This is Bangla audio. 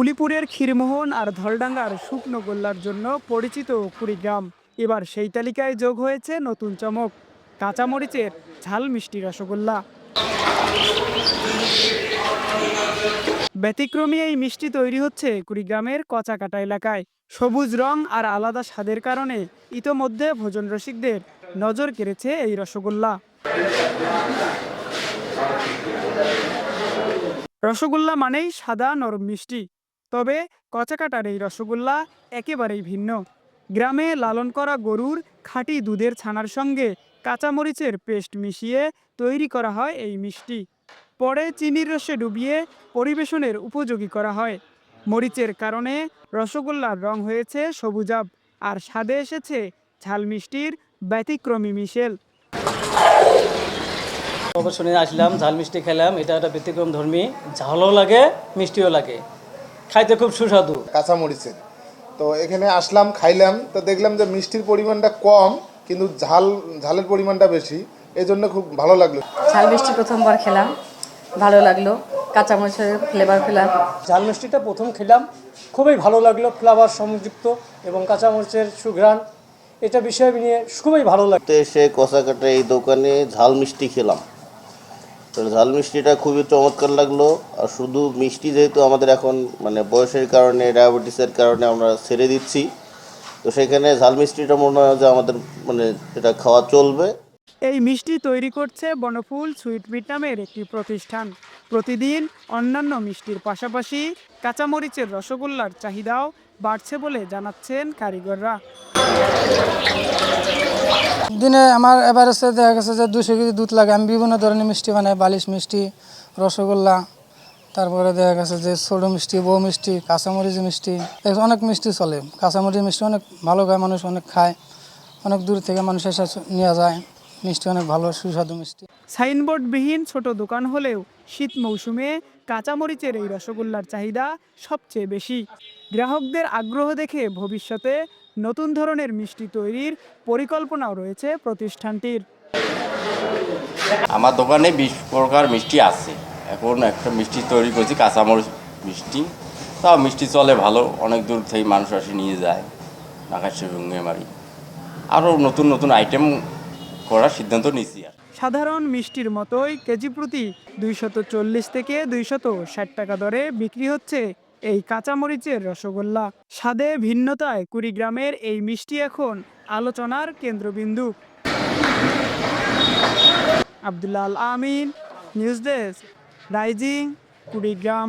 উলিপুরের ক্ষীরমোহন আর ধলডাঙ্গার শুকনো গোল্লার জন্য পরিচিত কুড়িগ্রাম। এবার সেই তালিকায় যোগ হয়েছে নতুন চমক, কাঁচামরিচের ঝাল মিষ্টি রসগোল্লা। ব্যতিক্রমী এই মিষ্টি তৈরি হচ্ছে কুড়িগ্রামের কচাকাটা এলাকায়। সবুজ রং আর আলাদা স্বাদের কারণে ইতোমধ্যে ভোজন রসিকদের নজর কেড়েছে এই রসগোল্লা। রসগোল্লা মানেই সাদা নরম মিষ্টি। তবে কচাকাটার এই রসগোল্লা একেবারেই ভিন্ন। গ্রামে লালন করা গরুর খাঁটি দুধের ছানার সঙ্গে কাঁচামরিচের পেস্ট মিশিয়ে তৈরি করা হয় এই মিষ্টি। পরে চিনির রসে ডুবিয়ে পরিবেশনের উপযোগী করা হয়। মরিচের কারণে রসগোল্লার রং হয়েছে সবুজাব আর স্বাদে এসেছে ঝাল মিষ্টির ব্যতিক্রমী মিশেল। অবসরে আসলাম, ঝাল মিষ্টি খেলাম, এটা একটা ব্যতিক্রম ধর্মী। ঝালও লাগে, মিষ্টিও লাগে। খাইতে খুব সুস্বাদু। কাঁচামরিচের। তো এখানে আসলাম খাইলাম তো দেখলাম যে মিষ্টির পরিমাণটা কম কিন্তু ঝাল ঝালের পরিমাণটা বেশি এই জন্য খুব ভালো লাগল। ঝাল মিষ্টি প্রথমবার খেলাম ভালো লাগল কাঁচামরিচের ফ্লেভার পেলাম ঝাল মিষ্টিটা প্রথম খেলাম খুবই ভালো লাগল ফ্লেভার সংযুক্ত এবং কাঁচামরিচের সুঘ্রাণ এটা বিষয় নিয়ে খুবই ভালো লাগতো এসে কষাকাটা এই দোকানে ঝাল মিষ্টি খেলাম। তো ঝাল মিষ্টিটা খুবই চমৎকার লাগল। আর শুধু মিষ্টি যেহেতু আমাদের এখন মানে বয়সের কারণে, ডায়াবেটিসের কারণে আমরা ছেড়ে দিচ্ছি। তো সেখানে ঝাল মিষ্টিটা মনে হয় যে আমাদের মানে এটা খাওয়া চলবে। এই মিষ্টি তৈরি করছে বনফুল সুইট মিট নামের একটি প্রতিষ্ঠান। প্রতিদিন অন্যান্য মিষ্টির পাশাপাশি কাঁচামরিচের রসগোল্লার চাহিদাও বাড়ছে বলে জানাচ্ছেন কারিগররা। দিনে আমার এভারেজে দেখা গেছে যে দুশো কেজি দুধ লাগে। আমি বিভিন্ন ধরনের মিষ্টি বানাই, বালিশ মিষ্টি, রসগোল্লা, তারপরে দেখা গেছে যে ছোটো মিষ্টি, বউ মিষ্টি, কাঁচামরিচ মিষ্টি। অনেক মিষ্টি চলে। কাঁচামরিচ মিষ্টি অনেক ভালো খায়, মানুষ অনেক খায়। অনেক দূর থেকে মানুষ এসে নেওয়া যায়। মিষ্টি অনেক ভালো, সুস্বাদু মিষ্টি। সাইনবোর্ডবিহীন ছোট দোকান হলেও শীত মৌসুমে কাঁচামরিচের এই রসগোল্লার চাহিদা সবচেয়ে বেশি। গ্রাহকদের আগ্রহ দেখে ভবিষ্যতে নতুন ধরনের মিষ্টি তৈরির পরিকল্পনাও রয়েছে প্রতিষ্ঠানটির। আমার দোকানে বিশ প্রকার মিষ্টি আছে। এখন একটা মিষ্টি তৈরি করছি কাঁচামরিচ মিষ্টি। তাও মিষ্টি চলে ভালো অনেক দূর থেকে মানুষ আসে নিয়ে যায় আকাশে ভঙ্গে মারি। আরও নতুন নতুন আইটেম করার সিদ্ধান্ত নিয়েছি আর। সাধারণ মিষ্টির মতোই কেজি প্রতি দুইশত চল্লিশ থেকে দুইশত ষাট টাকা দরে বিক্রি হচ্ছে। এই কাঁচামরিচের রসগোল্লা। স্বাদে ভিন্নতায় কুড়িগ্রামের এই মিষ্টি এখন আলোচনার কেন্দ্রবিন্দু। Abdullal Amin, news desk, rising, Kurigram.